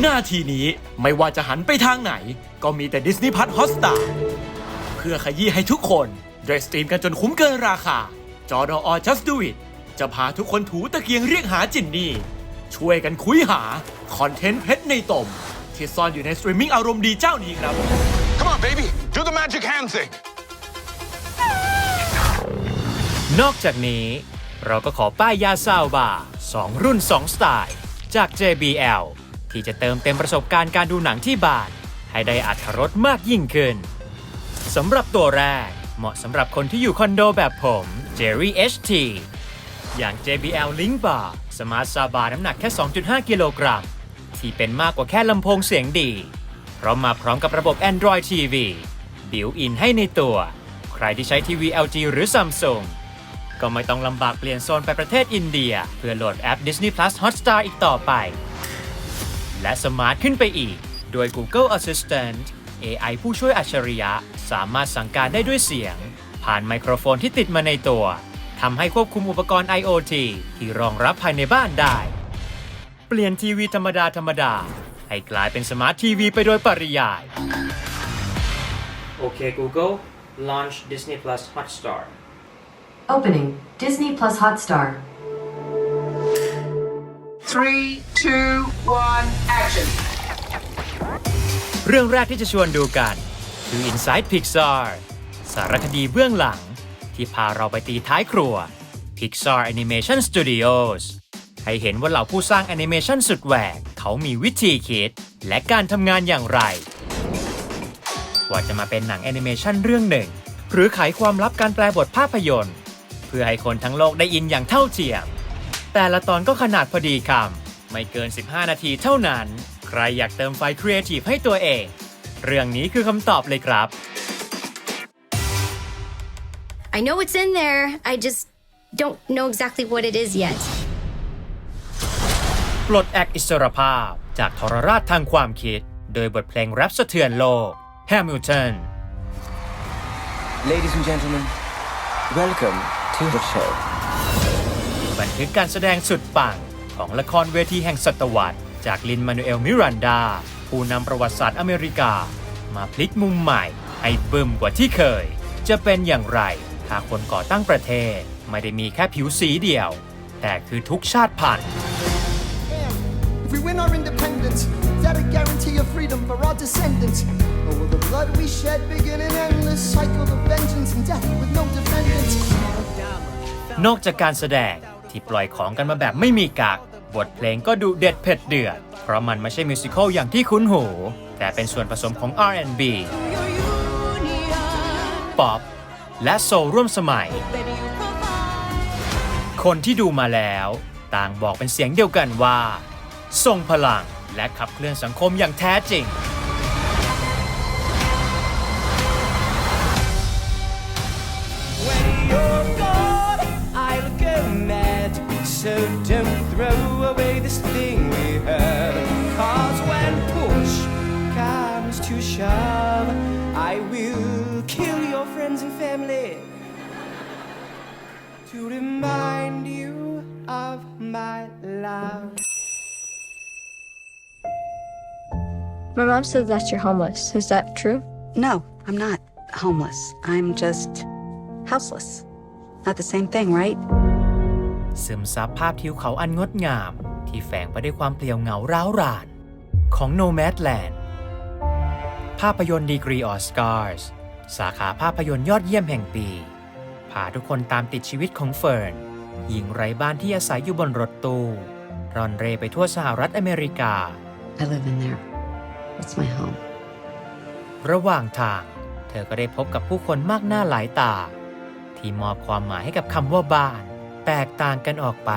หน้าทีนี้ไม่ว่าจะหันไปทางไหน ก็มีแต่ Disney Plus Hotstar เพื่อขยี้ให้ทุกคนได้สตรีมกันจนคุ้มเกินราคา จอดอ Just Do It จะพาทุกคนถูตะเกียงเรียกหาจินนี่ ช่วยกันคุยหา คอนเทนต์เพชรในตม ที่ซ่อนอยู่ในสตรีมมิ่งอารมณ์ดีเจ้านี้ครับ Come on, baby. Do the magic hand thing. นอกจากนี้ เราก็ขอป้ายยาซาวบา2รุ่น 2 สไตล์ จาก JBL ที่จะเติมเต็มประสบการณ์การดูหนังที่บ้านให้ได้อัธรสมากยิ่งขึ้นสำหรับตัวแรกเหมาะสำหรับคนที่อยู่คอนโดแบบผม Jerry HT อย่าง JBL Link Bar สมาร์ทซาบาน้ำหนักแค่ 2.5 กิโลกรัม ที่เป็นมากกว่าแค่ลำโพงเสียงดี เพราะมาพร้อมกับระบบ Android TV บิวอินให้ในตัว ใครที่ใช้ทีวี LG หรือ Samsung ก็ไม่ต้องลำบากเปลี่ยนโซนไปประเทศอินเดีย เพื่อโหลดแอป Disney Plus Hotstar อีกต่อไป และสมาร์ทขึ้นไปอีก โดย Google Assistant AI ผู้ช่วยอัจฉริยะ สามารถสั่งการได้ด้วยเสียง ผ่านไมโครโฟนที่ติดมาในตัวทำให้ควบคุมอุปกรณ์ IoT ที่รองรับภายในบ้านได้ เปลี่ยนทีวีธรรมดาธรรมดา ให้กลายเป็นสมาร์ททีวีไปโดยปริยายโอเค Google launch Disney Plus Hotstar Opening Disney Plus Hotstar. Three, two, one, action. เรื่องแรกที่จะชวนดูกันคือ Inside Pixar สารคดีเบื้องหลังที่พาเราไปตีท้ายครัว Pixar Animation Studios ให้เห็นว่าเหล่าผู้สร้างแอนิเมชันสุดแหวกเขามีวิธีคิด และการทำงานอย่างไร ว่าจะมาเป็นหนังแอนิเมชันเรื่องหนึ่ง หรือไขความลับการแปลบทภาพยนตร์ เพื่อให้คนทั้งโลกได้อินอย่างเท่าเทียม แต่ละตอนก็ขนาดพอดีคำไม่เกิน 15 นาทีเท่านั้น ใครอยากเติมไฟครีเอทีฟให้ตัวเอง เรื่องนี้คือคำตอบเลยครับ I know it's in there. I just don't know exactly what it is yet. ปลดแอกอิสรภาพ จากทรราชทางความคิด โดยบทเพลงแรปสะเทือนโลก Hamilton Ladies and gentlemen, welcome to the show. บันทึกการแสดงสุดปัง ของละครเวทีแห่งศตวรรษ จากลินมานูเอลมิรันดา ผู้นำประวัติศาสตร์อเมริกา มาพลิกมุมใหม่ ให้บึ้มกว่าที่เคย จะเป็นอย่างไรถ้าคนก่อตั้งประเทศ ไม่ได้มีแค่ผิวสีเดียว แต่คือทุกชาติพันธุ์ If we win our independence, is that a guarantee of freedom for our descendants? Or will the blood we shed begin an endless cycle of vengeance and death with no defendants? นอกจากการแสดง ที่ปล่อยของกันมาแบบไม่มีกักบทเพลงก็ดูเด็ดเผ็ดเดือด เพราะมันไม่ใช่มิวสิควลอย่างที่คุ้นหู แต่เป็นส่วนผสมของ R&B ป๊อปและโซลร่วมสมัย คนที่ดูมาแล้ว ต่างบอกเป็นเสียงเดียวกันว่า ทรงพลังและขับเคลื่อนสังคมอย่างแท้จริง So don't throw away this thing we have. Cause when push comes to shove, I will kill your friends and family to remind you of my love. My mom says that you're homeless. Is that true? No, I'm not homeless. I'm just houseless. Not the same thing, right? ซึมซับภาพทิวเขาอันงดงาม ที่แฝงไปด้วยความเปลี่ยวเหงาร้าวราน ของ Nomadland ภาพยนตร์ดีกรีออสการ์สสาขาภาพยนตร์ยอดเยี่ยมแห่งปีพาทุกคนตามติดชีวิตของเฟิร์นหญิงไร้บ้านที่อาศัยอยู่บนรถตู้ร่อนเร่ไปทั่วสหรัฐอเมริกา I live in there. It's my home. ระหว่างทาง เธอก็ได้พบกับผู้คนมากหน้าหลายตา ที่มอบความหมายให้กับคำว่าบ้าน แตกต่างกันออกไป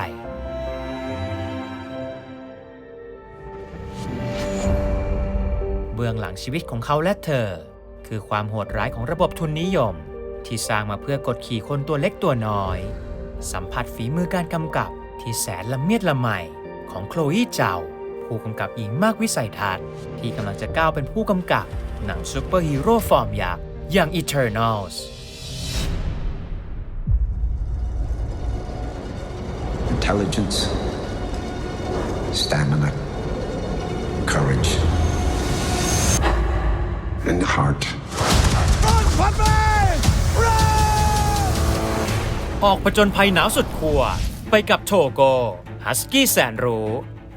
เบื้องหลังชีวิตของเขาและเธอ คือความโหดร้ายของระบบทุนนิยม ที่สร้างมาเพื่อกดขี่คนตัวเล็กตัวน้อย สัมผัสฝีมือการกำกับที่แสนละเมียดละไมของโคลอีเจ้า ผู้กำกับหญิงมากวิสัยทัศน์ที่กำลังจะก้าวเป็นผู้กำกับ หนังซูเปอร์ฮีโร่ฟอร์มยักษ์อย่าง Eternals Intelligence, stamina, courage, and heart. ออกผจญภัยหนาวสุดขั้วไปกับโทโกฮัสกี้แสนรู้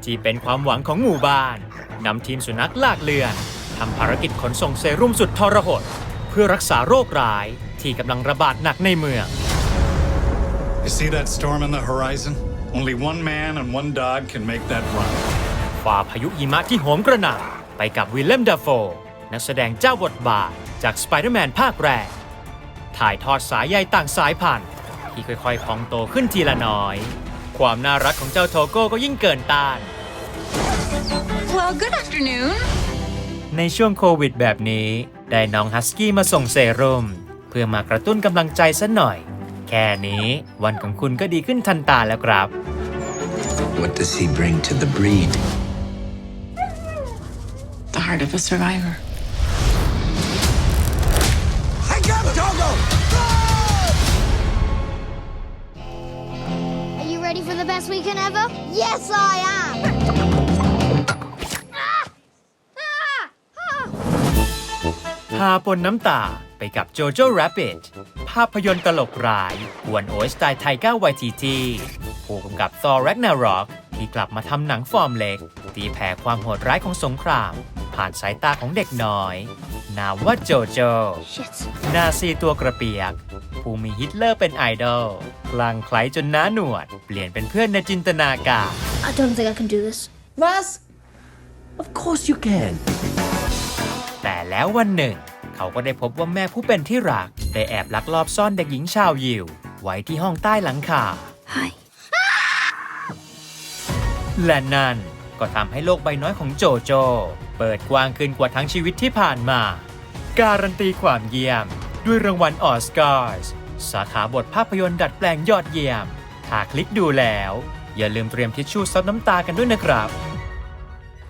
ที่เป็นความหวังของหมู่บ้านนำทีมสุนัขลากเลือนทำภารกิจขนส่งเซรุ่มสุดทรหด เพื่อรักษาโรคร้ายที่กำลังระบาดหนักในเมือง You see that storm on the horizon? Only one man and one dog can make that run. ฝ่าพายุหิมะที่โหมกระหน่ำไปกับวิลเลมดาโฟ นักแสดงเจ้าบทบาทจากสไปเดอร์แมนภาคแรก ถ่ายทอดสายใยต่างสายพันธุ์ที่ค่อยๆพองโตขึ้นทีละน้อย ความน่ารักของเจ้าโทโก้ก็ยิ่งเกินต้าน Well, good afternoon. ในช่วงโควิดแบบนี้ ได้น้องฮัสกี้มาส่งเซรุ่มเพื่อมากระตุ้นกำลังใจสัหน่อย แค่นี้วันของคุณก็ดีขึ้นทันตาแล้วครับ What does he bring to the breed? The heart of a survivor. I got Doggo! Are you ready for the best weekend ever? Yes, I am. พาปนน้ำตาไปกับโจโจ้ Rabbit ภาพยนตร์ตลกร้ายกวนโอยสไตล์ไทก้าไวทีทีผู้กำกับ Thor Ragnarok ที่กลับมาทำหนังฟอร์มเล็ก ตีแผ่ความโหดร้ายของสงคราม ผ่านสายตาของเด็กน้อย นามว่าโจโจ นาซีตัวกระเปียก ผู้มีฮิตเลอร์เป็นไอดอลกลางไคล้จนน้าหนวด เปลี่ยนเป็นเพื่อนในจินตนาการ I don't think I can do this. Raz? Of course you can. แต่แล้ววันหนึ่ง เขาก็ได้พบว่าแม่ผู้เป็นที่รัก ได้แอบลักลอบซ่อนเด็กหญิงชาวยิว ไว้ที่ห้องใต้หลังคา Hi. และนั่นก็ทำให้โลกใบน้อยของโจโจ เปิดกว้างขึ้นกว่าทั้งชีวิตที่ผ่านมา การันตีความเยี่ยม ด้วยรางวัลออสการ์สาขาบทภาพยนตร์ดัดแปลงยอดเยี่ยมถ้าคลิกดูแล้ว อย่าลืมเตรียมทิชชู่ซับน้ำตากันด้วยนะครับ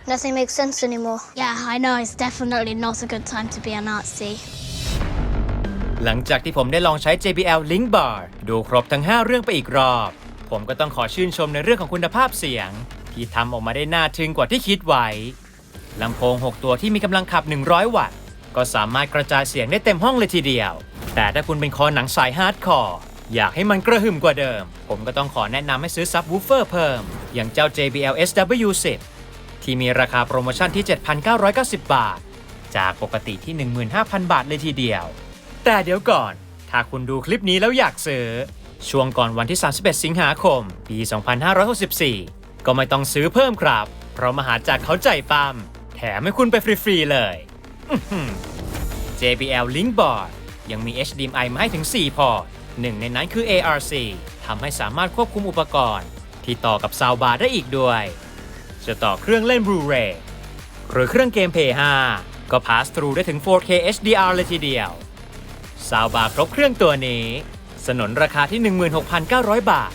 Nothing makes sense anymore. Yeah, I know. It's definitely not a good time to be a Nazi. หลังจากที่ผมได้ลองใช้ JBL Link Bar ดูครบทั้ง 5 เรื่องไปอีกรอบ ผมก็ต้องขอชื่นชมในเรื่องของคุณภาพเสียง ที่ทำออกมาได้น่าทึ่งกว่าที่คิดไว้ลำโพง 6 ตัวที่มีกำลังขับ 100 วัตต์ ก็สามารถกระจายเสียงได้เต็มห้องเลยทีเดียว แต่ถ้าคุณเป็นคอหนังสายฮาร์ดคอร์อยากให้มันกระหึ่มกว่าเดิม ผมก็ต้องขอแนะนำให้ซื้อซับวูฟเฟอร์เพิ่ม อย่างเจ้า JBL SW10 ที่มีราคาโปรโมชั่นที่ 7,990 บาท จากปกติที่ 15,000 บาทเลยทีเดียว แต่เดี๋ยวก่อน ถ้าคุณดูคลิปนี้แล้วอยากซื้อ ช่วงก่อนวันที่ 31 สิงหาคม ปี 2564 ก็ไม่ต้องซื้อเพิ่มครับ เพราะมหาจากเขาใจปั้มแถมให้คุณไปฟรีๆเลย JBL Link Board ยังมี HDMI มาให้ถึง 4 พอร์ตหนึ่งในนั้นคือ ARC ทำให้สามารถควบคุมอุปกรณ์ ที่ต่อกับซาวบาร์ได้อีกด้วย จะต่อเครื่องเล่น Blu-ray หรือเครื่องเกม Play 5ก็ pass through ได้ถึง 4K HDR เลยทีเดียวซาวบาร์ครบเครื่องตัวนี้ สนนราคาที่ 16,900 บาท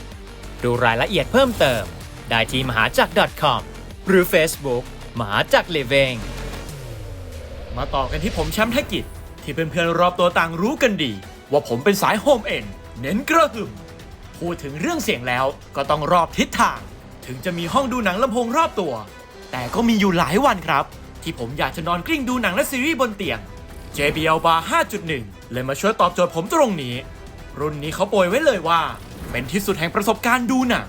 ดูรายละเอียดเพิ่มเติม ได้ที่มหาจักร .com หรือ Facebook มหาจักร Living มาต่อกันที่ผมแชมป์แท็กกิจ ที่เพื่อนๆรอบตัวต่างรู้กันดี ว่าผมเป็นสายโฮมเอ็นเน้นกระหึ่มพูดถึงเรื่องเสียงแล้วก็ต้องรอบทิศทาง ถึงจะมีห้องดูหนังลำโพงรอบตัว แต่ก็มีอยู่หลายวันครับ ที่ผมอยากจะนอนกลิ้งดูหนังและซีรีส์บนเตียง JBL Bar 5.1 เลยมาช่วยตอบโจทย์ผมตรงนี้ รุ่นนี้เขาโปรยไว้เลยว่า เป็นที่สุดแห่งประสบการณ์ดูหนัง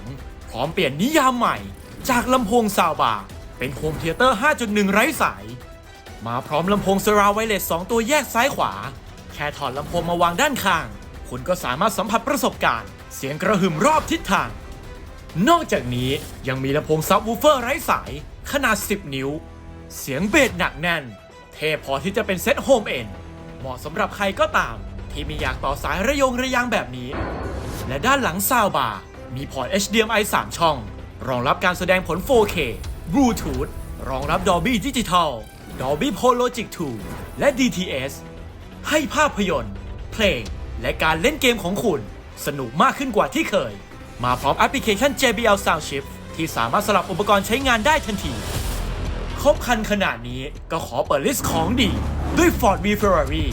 พร้อมเปลี่ยนนิยามใหม่ จากลำโพงซาวบาร์เป็นโฮมเทเตอร์ 5.1 ไร้สาย มาพร้อมลำโพง Surround Wireless 2ตัวแยกซ้ายขวา แค่ถอดลำโพงมาวางด้านข้าง คุณก็สามารถสัมผัสประสบการณ์ เสียงกระหึ่มรอบทิศทาง นอกจากนี้ยังมีลำโพงซับวูเฟอร์ไร้สายขนาด 10 นิ้ว เสียงเบสหนักแน่น เทพอที่จะเป็นเซตโฮมเอ็นเหมาะสำหรับใครก็ตาม ที่มีอยากต่อสายระยงระยางแบบนี้ และด้านหลังซาวบาร์มีพอร์ต HDMI 3 ช่อง รองรับการแสดงผล 4K Bluetooth รองรับ Dolby Digital Dolby Pro Logic 2 และ DTS ให้ภาพยนตร์ เพลง และการเล่นเกมของคุณ สนุกมากขึ้นกว่าที่เคย มาพร้อมแอปพลิเคชัน JBL Sound Chip ที่สามารถสลับอุปกรณ์ใช้งานได้ทันที ครบคันขนาดนี้ก็ขอเปิดลิสต์ของดี ด้วย Ford v Ferrari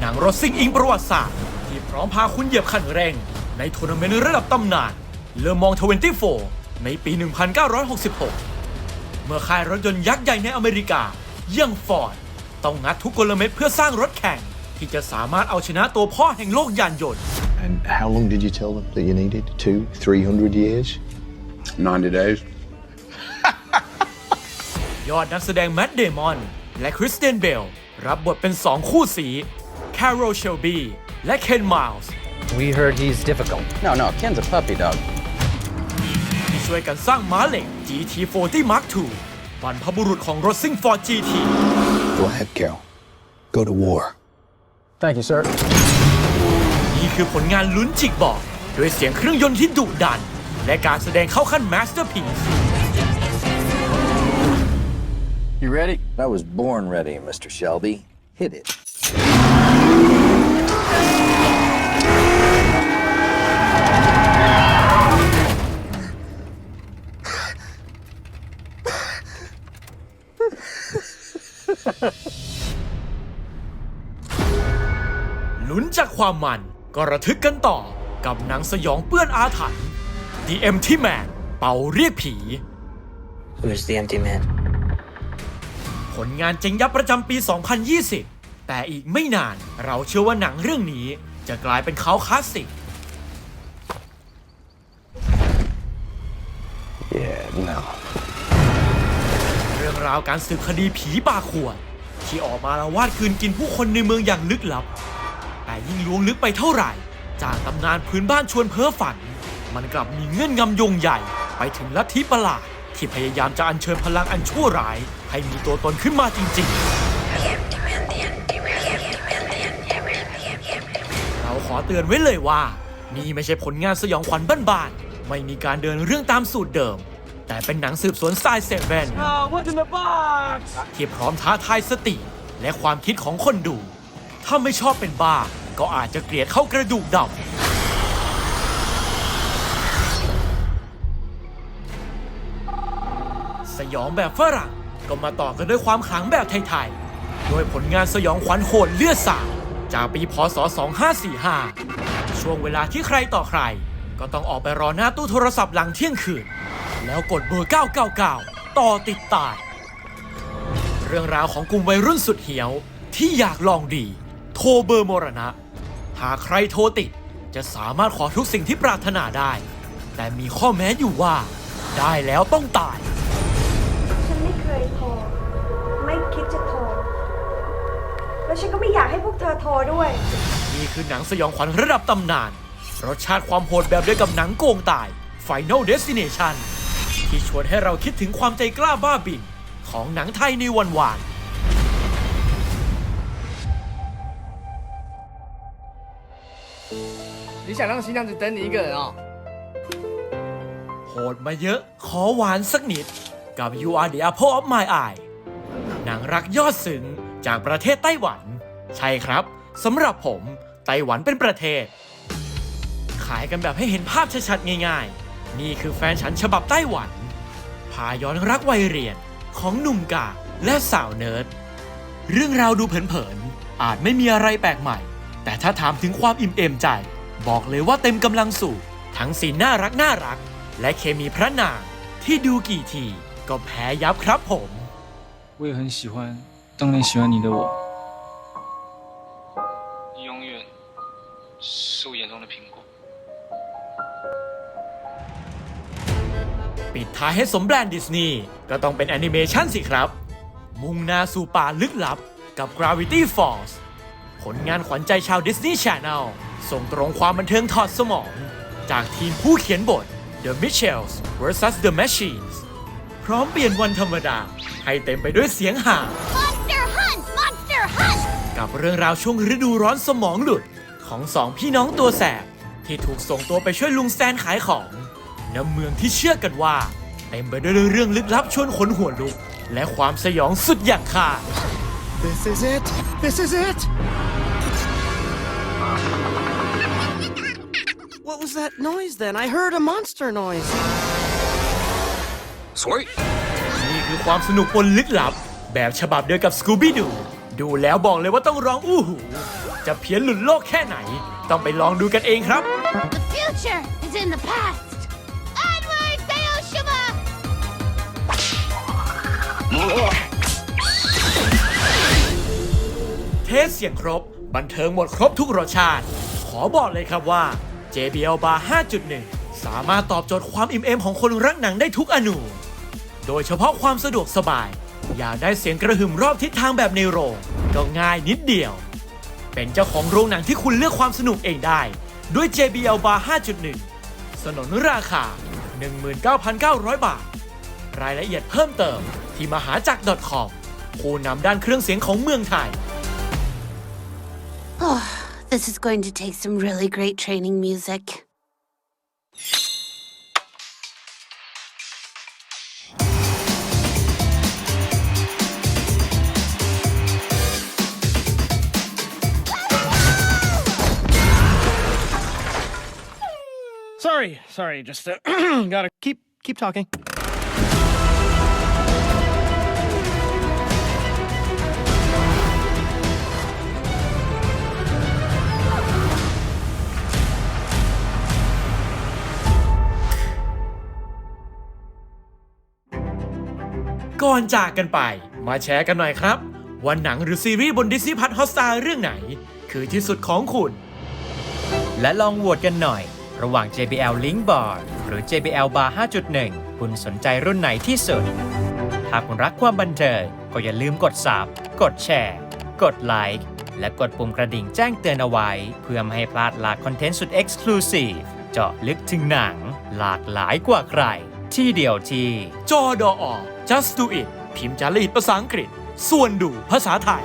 หนังรถซิ่งอิงประวัติศาสตร์ ที่พร้อมพาคุณเหยียบคันเร่ง ในทัวร์นาเมนต์ระดับตำนานเลอมอง 24 ในปี 1966 เมื่อค่ายรถยนต์ยักษ์ใหญ่ในอเมริกายังฟอร์ดต้องงัดทุกกลเม็ดเพื่อสร้างรถแข่ง ที่จะสามารถเอาชนะตัวพ่อแห่งโลกยานยนต์ And how long did you tell them that you needed? Two, three hundred years? 90 days. ยอดนักแสดงแม t ต์เดมอน และคริสเตนเบล รับบทเป็นสองคู่สีแคโรเชลบีและเคนมาลส์ We heard he's difficult. No, no, Ken's a puppy dog. ที่ช่วยกันสร้างม้าเหล็ก GT40 Mark II บรรพบุรุษของรถซิ่ง Ford GT Go ahead, Carol. Go to war. Thank you, sir. นี่คือผลงานลุ้นจิกบอกด้วยเสียงเครื่องยนต์ที่ดุดัน และการแสดงเข้าขั้น Masterpiece You ready? I was born ready, Mr. Shelby. Hit it. ลุ้นจากความมัน ก็ระทึกกันต่อกับหนังสยองเปื้อนอาถรรพ์ The Empty Man เป่าเรียกผี Who's the empty man? ผลงานเจ๋งยับประจำปี 2020 แต่อีกไม่นานเราเชื่อว่าหนังเรื่องนี้จะกลายเป็นเขาคลาสสิก Yeah, no. เรื่องราวการสืบคดีผีป่าขวด ที่ออกมาละวาดคืนกินผู้คนในเมืองอย่างลึกลับแต่ ยิ่งล้วงลึกไปเท่าไหร่ จากตำนานพื้นบ้านชวนเพ้อฝัน มันกลับมีเงื่อนงำยงใหญ่ ไปถึงลัทธิประหลาด ที่พยายามจะอัญเชิญพลังอันชั่วร้าย ให้มีตัวตนขึ้นมาจริง ๆ เราขอเตือนไว้เลยว่า นี่ไม่ใช่ผลงานสยองขวัญบ้านๆไม่มีการเดินเรื่องตามสูตรเดิม แต่เป็นหนังสืบสวนสไตล์เซเว่นที่พร้อมท้าทายสติ และความคิดของคนดู ถ้าไม่ชอบเป็นบ้า ก็อาจจะเกลียดเข้ากระดูกดำสยองแบบฝรั่งก็มาต่อกันด้วยความขลังแบบไทยๆ โดยผลงานสยองขวัญโหดเลือดสาดจากปีพศ 2545 ช่วงเวลาที่ใครต่อใคร ก็ต้องออกไปรอหน้าตู้โทรศัพท์หลังเที่ยงคืน แล้วกดเบอร์ 999 ต่อติดตาย เรื่องราวของกลุ่มวัยรุ่นสุดเหี่ยวที่อยากลองดี โทรเบอร์มรณะ หากใครโทรติด จะสามารถขอทุกสิ่งที่ปรารถนาได้ แต่มีข้อแม้อยู่ว่า ได้แล้วต้องตาย ฉันไม่เคยโทร ไม่คิดจะโทร แล้วฉันก็ไม่อยากให้พวกเธอโทรด้วย นี่คือหนังสยองขวัญระดับตำนาน รสชาติความโหดแบบเดียวกับหนังโกงตาย Final Destination ที่ชวนให้เราคิดถึงความใจกล้าบ้าบิ่นของหนังไทยในวันวาน 你想让新娘子等你一个人哦？ โหดมาเยอะ ขอหวานสักนิด กับ You Are the Apple of My Eye หนังรักยอดซึ้งจากประเทศไต้หวัน ใช่ครับสำหรับผมไต้หวันเป็นประเทศ ขายกันแบบให้เห็นภาพชัดๆง่ายๆ นี่คือแฟนฉันฉบับไต้หวัน พาย้อนรักวัยเรียนของหนุ่มกาและสาวเนิร์ด เรื่องราวดูเผินๆ อาจไม่มีอะไรแปลกใหม่ แต่ถ้าถามถึงความอิ่มเอมใจ บอกเลยว่าเต็มกำลังสูบทั้งสีนน่ารักน่ารัก และเคมีพระนาง ที่ดูกี่ที ก็แพ้ยับครับผม 我也很喜欢当年喜欢你的我，你永远是我眼中的苹果。 ปิดท้ายให้สมแบรนด์ดิสนีย์ก็ต้องเป็นแอนิเมชันสิครับ มุ่งหน้าสู่ป่าลึกลับกับ Gravity Falls ผลงานขวัญใจชาวดิสนีย์ Channel ส่งตรงความบันเทิงถอดสมอง จากทีมผู้เขียนบท The Mitchells vs The Machines พร้อมเปลี่ยนวันธรรมดา ให้เต็มไปด้วยเสียงห่า Monster Hunt! Monster Hunt! กับเรื่องราวช่วงฤดูร้อนสมองหลุด ของสองพี่น้องตัวแสบ ที่ถูกส่งตัวไปช่วยลุงแซนขายของณเมืองที่เชื่อกันว่า เต็มไปด้วยเรื่องลึกลับชวนขนหัวลุก และความสยองสุดอย่างขาด This is it. This is it. What was that noise then? I heard a monster noise. Sweet. นี่คือความสนุกบนลึกลับ แบบฉบับเดียวกับสกูบี้ดูดูแล้วบอกเลยว่าต้องร้องอู้หู จะเพี้ยนหลุดโลกแค่ไหน ต้องไปลองดูกันเองครับ The future is in the past. Onward, Naoshima! เทสเสียงครบ บันเทิงหมดครบทุกรสชาติ ขอบอกเลยครับว่า JBL Bar 5.1 สามารถตอบโจทย์ความอิ่มเอมของคนรักหนังได้ทุกอนู โดยเฉพาะความสะดวกสบาย อยากได้เสียงกระหึ่มรอบทิศทางแบบในโรง ก็ง่ายนิดเดียว เป็นเจ้าของโรงหนังที่คุณเลือกความสนุกเองได้ ด้วย JBL Bar 5.1 สนนราคา 19,900 บาท รายละเอียดเพิ่มเติมที่มหาจักร .com ผู้นำด้านเครื่องเสียงของเมืองไทย this is going to take some really great training music. Sorry, sorry, just uh, gotta keep keep talking. ก่อนจากกันไป มาแชร์กันหน่อยครับ ว่าหนังหรือซีรีส์บน Disney Plus Hotstar เรื่องไหน คือที่สุดของคุณ และลองโหวตกันหน่อย ระหว่าง JBL Link Bar หรือ JBL Bar 5.1 คุณสนใจรุ่นไหนที่สุด ถ้าคุณรักความบันเทิงก็อย่าลืมกด sub กดแชร์ กดไลค์และกดปุ่มกระดิ่งแจ้งเตือนเอาไว้ เพื่อไม่ให้พลาดหลากคอนเทนต์สุด Exclusive เจาะลึกถึงหนัง หลากหลายกว่าใคร ที่เดียวที่จอดอ just do it พิมพ์จารีตภาษาอังกฤษ ส่วนดูภาษาไทย